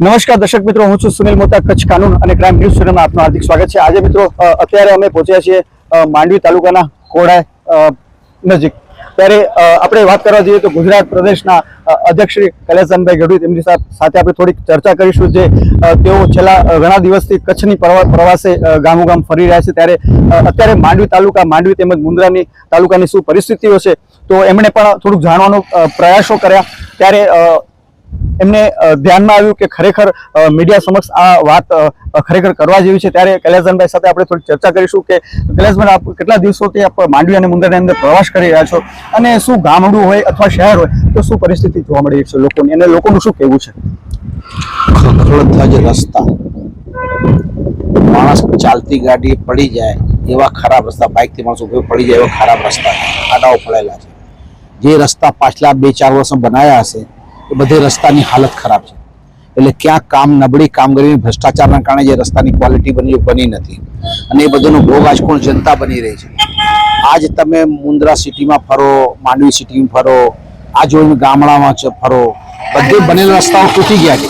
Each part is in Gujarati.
નમસ્કાર દર્શક મિત્રો, હું છું સુનિલ મોતા કચ્છ કાનૂન અને ક્રાઇમ ન્યૂઝ ચેનલમાં આપનું હાર્દિક સ્વાગત છે. આજે મિત્રો અત્યારે અમે પહોંચ્યા છીએ માંડવી તાલુકાના કોડાય નજીક. ત્યારે આપણે વાત કરવા જઈએ તો ગુજરાત પ્રદેશના અધ્યક્ષ શ્રી કૈલાસનભાઈ ગઢવી તેમની સાથે આપણે થોડીક ચર્ચા કરીશું જે તેઓ છેલ્લા ઘણા દિવસથી કચ્છની પ્રવાસે ગામો ગામોગામ ફરી રહ્યા છે. ત્યારે અત્યારે માંડવી તાલુકા, માંડવી તેમજ મુન્દ્રાની તાલુકાની શું પરિસ્થિતિઓ છે, તો એમણે પણ થોડુંક જાણવાનો પ્રયાસો કર્યા. ત્યારે એમને ધ્યાનમાં આવ્યું કે ખરેખર મીડિયા સમક્ષ આ વાત ખરેખર કરવા જેવી છે. ત્યારે કૈલાસભાઈ સાથે આપણે થોડી ચર્ચા કરીશું કે કૈલાસભાઈ, આપ કેટલા દિવસોથી આપ માંડવી અને મુંદરની અંદર પ્રવાસ કરી રહ્યા છો? અને શું ગામડું હોય અથવા શહેર હોય, તો શું પરિસ્થિતિ જોવા મળી રહી છે લોકોની? અને લોકોનું શું કહેવું છે? ખખડતા રસ્તા. માણસ ચાલતી ગાડી પડી જાય, એવા ખરાબ રસ્તા. બાઇકથી માણસ ઊભો પડી જાય એવા ખરાબ રસ્તા. ખાડાઓ પડેલા છે. જે રસ્તા પાછલા બે ચાર વર્ષમાં બનાવ્યા હશે એ બધે રસ્તાની હાલત ખરાબ છે. એટલે ક્યાં કામ નબળી કામગીરી ભ્રષ્ટાચારના કારણે જે રસ્તાની ક્વોલિટી બની બની નથી. અને એ બધુંનો ભોગ આજ કોણ જનતા બની રહી છે. આજ તમે મુન્દ્રા સિટીમાં ફરો, માંડવી સિટીમાં ફરો આ જોઈને ગામડામાં ફરો, બધે બનેલા રસ્તાઓ તૂટી ગયા છે.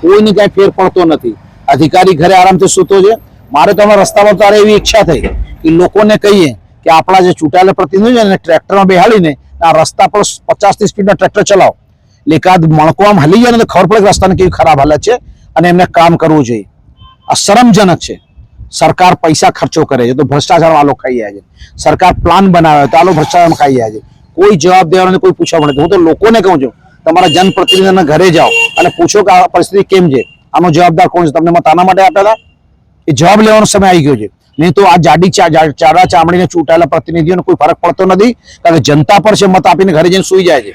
કોઈને કઈ ફેર પડતો નથી. અધિકારી ઘરે આરામથી સૂતો છે. મારે તો રસ્તા પર તારે એવી ઈચ્છા થઈ કે લોકોને કહીએ કે આપણા જે ચૂંટાયેલા પ્રતિનિધિ છે ને, ટ્રેક્ટરમાં બેહાડીને, આ રસ્તા પર પચાસથી સ્પીડના ટ્રેક્ટર ચલાવો. એટલે એકાદ મણકો હલી જાય ને ખબર પડે કે રસ્તાની કેવી ખરાબ હાલત છે અને એમને કામ કરવું જોઈએ. આ શરમજનક છે. સરકાર પૈસા ખર્ચો કરે છે. તો ભ્રષ્ટાચાર આલો ખાઈ જાય છે. સરકાર પ્લાન બનાવે તો આલો ભ્રષ્ટાચાર ખાઈ જાય છે. કોઈ જવાબ દેવાનો કોઈ પૂછવા મળે હું તો લોકોને કહું છું, તમારા જનપ્રતિનિધિના ઘરે જાઓ અને પૂછો કે આ પરિસ્થિતિ કેમ છે? આનો જવાબદાર કોણ છે? તમને મત આના માટે હતા? એ જવાબ લેવાનો સમય આવી ગયો છે. નહીં તો આ જાડી, ચાડા ચામડીને ચૂંટાયેલા પ્રતિનિધિઓને કોઈ ફરક પડતો નથી. કારણ કે જનતા પર છે મત આપીને ઘરે જઈને સુઈ જાય છે.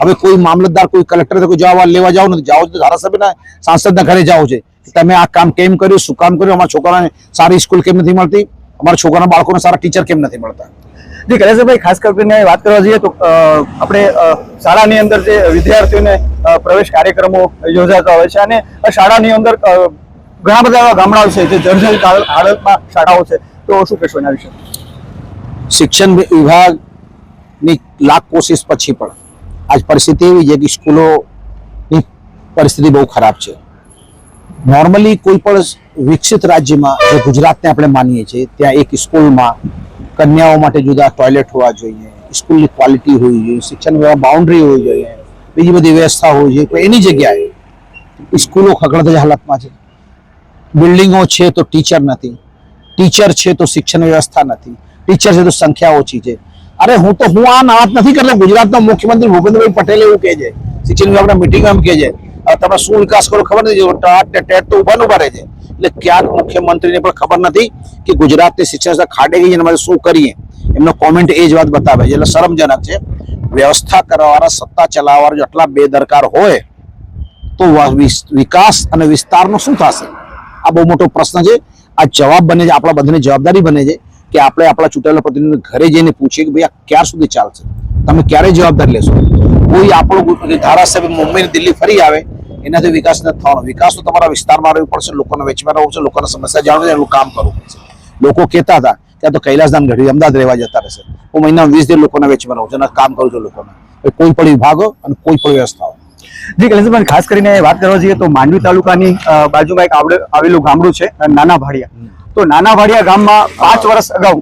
હવે કોઈ મામલતદાર કોઈ કલેક્ટર કોઈ જવાબ લેવા જાવ નથી. જાઓ તો ધારાસભ્યના સાંસદના ઘરે જાઓ છે. તમે આ કામ કેમ કર્યું? શું કામ કર્યું? અમારા છોકરાને સારી સ્કૂલ કેમ નથી મળતી? અમારા છોકરાના બાળકોને સારા ટીચર કેમ નથી મળતા? જી કૈલાસભાઈ ખાસ કરીને વાત કરવા જઈએ તો આપણે શાળાની અંદર જે વિદ્યાર્થીઓને પ્રવેશ કાર્યક્રમો યોજાતા હોય છે અને શાળાની અંદર ઘણા બધા એવા ગામડાઓ છે જે જર્જરિત હાલતમાં શાળાઓ છે. તો શું કહેશો એના વિશે? શિક્ષણ વિભાગની લાખ કોશિશ પછી પણ આજ પરિસ્થિતિ એવી છે કે સ્કૂલોની પરિસ્થિતિ બહુ ખરાબ છે. નોર્મલી કોઈ પણ વિકસિત રાજ્યમાં જે ગુજરાતને આપણે માનીએ છીએ, ત્યાં એક સ્કૂલમાં કન્યાઓ માટે જુદા ટોયલેટ હોવા જોઈએ, સ્કૂલની ક્વોલિટી હોવી જોઈએ, શિક્ષણ બાઉન્ડ્રી હોવી જોઈએ, બીજી બધી વ્યવસ્થા હોવી જોઈએ. પણ એની જગ્યાએ સ્કૂલો ખખડતા હાલતમાં છે. બિલ્ડિંગો છે તો ટીચર નથી ટીચર છે તો શિક્ષણ વ્યવસ્થા નથી ટીચર છે તો સંખ્યા ઓછી છે. અરે હું તો હું આ વાત નથી કરતો. ગુજરાતના મુખ્યમંત્રી ભૂપેન્દ્રભાઈ પટેલ એવું કહે છે. શિક્ષણ વિભાગના મિટિંગમાં કહે છે. તમે શું વિકાસ કરો ખબર નથી. ટાટ તો ઊભા ઊભા રહે છે. એટલે ક્યાંક મુખ્યમંત્રીને પણ ખબર નથી કે ગુજરાતની શિક્ષણ ખાડે ગઈ અને શું કરીએ. એમનો કોમેન્ટ એ જ વાત બતાવે છે. એટલે શરમજનક છે. વ્યવસ્થા કરવાવાળા, સત્તા ચલાવવાળા જો આટલા બેદરકાર હોય, તો વિકાસ અને વિસ્તારનો શું થશે? આ બહુ મોટો પ્રશ્ન છે. આ જવાબ બને છે. આપણા બધાની જવાબદારી બને છે. કે આપણે આપણા ચૂંટાયેલા પ્રતિનિધિ ઘરે જઈને પૂછીએ કે ભાઈ આ ક્યાં સુધી ચાલશે? તમે ક્યારે જવાબદારી લેશો? કોઈ આપણો ધારાસભ્ય મુંબઈ દિલ્હી ફરી આવે, એનાથી વિકાસ નથી થવાનો. વિકાસ તો તમારા વિસ્તારમાં રહેવું પડશે, લોકોને વેચવા રહેવું છે લોકોને સમસ્યા જાણવી એનું કામ કરવું પડશે. લોકો કહેતા હતા ત્યાં તો કૈલાસધામ ગઢવી અમદાવાદ રહેવા જતા રહેશે. હું મહિનામાં વીસ દિવસ લોકોને વેચવા રહું છું અને કામ કરું છું લોકોને. કોઈ પણ વિભાગો અને કોઈ પણ વ્યવસ્થાઓ. જી, કૈલાસભાઈ, ખાસ કરીને વાત કરવા જઈએ તો માંડવી તાલુકાની બાજુમાં એક આવેલું ગામડું છે, નાના ભાડિયા. તો નાના ભાડિયા ગામમાં પાંચ વર્ષ અગાઉ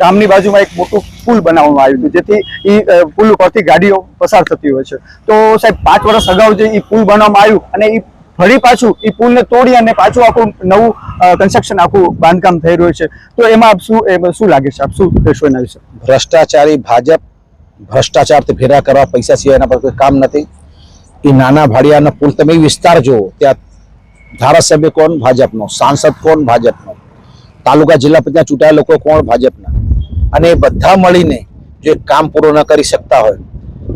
ગામની બાજુમાં એક મોટું પુલ બનાવવામાં આવ્યું હતું જેથી એ પુલ ઉપરથી ગાડીઓ પસાર થતી હોય છે. તો સાહેબ પાંચ વર્ષ અગાઉ જે એ પુલ બનાવવામાં આવ્યું અને એ ફરી પાછું એ પુલને તોડી અને પાછું આખું નવું કન્સ્ટ્રક્શન આખું બાંધકામ થઈ રહ્યું છે. તો એમાં આપ શું શું લાગે છે? આપ શું કહેશો એના વિશે? ભ્રષ્ટાચારી ભાજપ ભ્રષ્ટાચારથી ભેરા કરવા પૈસા સિવાય એના પર કોઈ કામ નથી. એ નાના ભાડિયાનો પુલ તમે વિસ્તાર જુઓ ત્યાં ધારાસભ્ય કોણ? ભાજપનો. સાંસદ કોણ? ભાજપનો. તાલુકા જિલ્લા પંચાયત ચૂંટાયેલા લોકો કોણ ભાજપના? અને એ બધા મળીને જો કામ પૂરું ન કરી શકતા હોય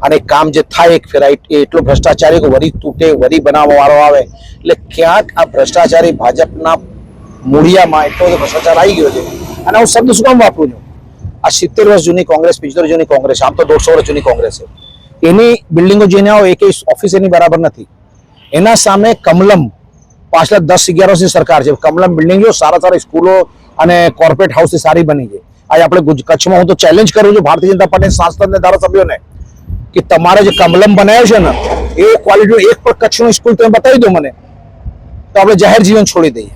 અને કામ જે થાય એક ફેરા એટલો ભ્રષ્ટાચારી વરી તૂટે, વરી બનાવવા વાળો આવે, એટલે ક્યાંક આ ભ્રષ્ટાચારી ભાજપના મૂળિયામાં એટલો બધો ભ્રષ્ટાચાર આવી ગયો છે. અને હું શબ્દ શું કામ વાપરું છું? આ સિત્તેર વર્ષ જૂની કોંગ્રેસ પિત્તેર જૂની કોંગ્રેસ, આમ તો દોઢસો વર્ષ જૂની કોંગ્રેસ છે. એની બિલ્ડિંગો જોઈને આવો એક ઓફિસ એની બરાબર નથી. એના સામે કમલમ, પાછલા દસ, અગિયાર વર્ષની સરકાર છે. કમલમ બિલ્ડિંગ, સારા સારા સ્કૂલો અને કોર્પોરેટ હાઉસ સારી બની છે આજે આપણે કચ્છમાં હું તો ચેલેન્જ કરું છું ભારતીય જનતા પાર્ટી સાંસદ ને ધારાસભ્યોને કે તમારે જે કમલમ બનાવ્યો છે ને, એ ક્વોલિટી એક પણ કચ્છનું સ્કૂલ તમે બતાવી દો મને, તો આપણે જાહેર જીવન છોડી દઈએ.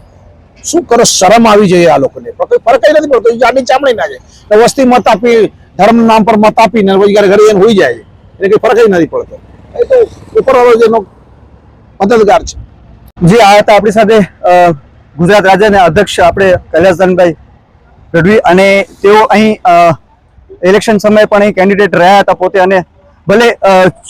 શું કરો? શરમ આવી જોઈએ આ લોકોને. ફરક કઈ નથી પડતો. જાડી ચામડી ના છે. વસ્તી મત આપી, ધર્મ નામ પર મત આપીને રોજગાર ઘરે એને હોઈ જાય. એટલે કઈ ફરક નથી પડતો. એ તો ઉપરવાળો જેનો મદદગાર છે. જે આ હતા આપણી સાથે ગુજરાત રાજ્યના અધ્યક્ષ આપણે કૈલાસદાનભાઈ ગઢવી અને તેઓ અહીં ઇલેક્શન સમયે પણ અહીં કેન્ડિડેટ રહ્યા હતા પોતે અને ભલે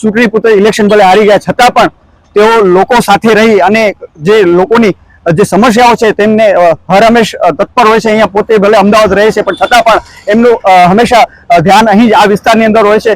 ચૂંટણી પોતે ઇલેક્શન ભલે હારી ગયા છતાં પણ તેઓ લોકો સાથે રહી અને જે લોકોની જે સમસ્યાઓ છે તેમને હર હંમેશ તત્પર હોય છે. અહીંયા પોતે ભલે અમદાવાદ રહે છે પણ છતાં પણ એમનું હંમેશા ધ્યાન અહીં આ વિસ્તારની અંદર હોય છે.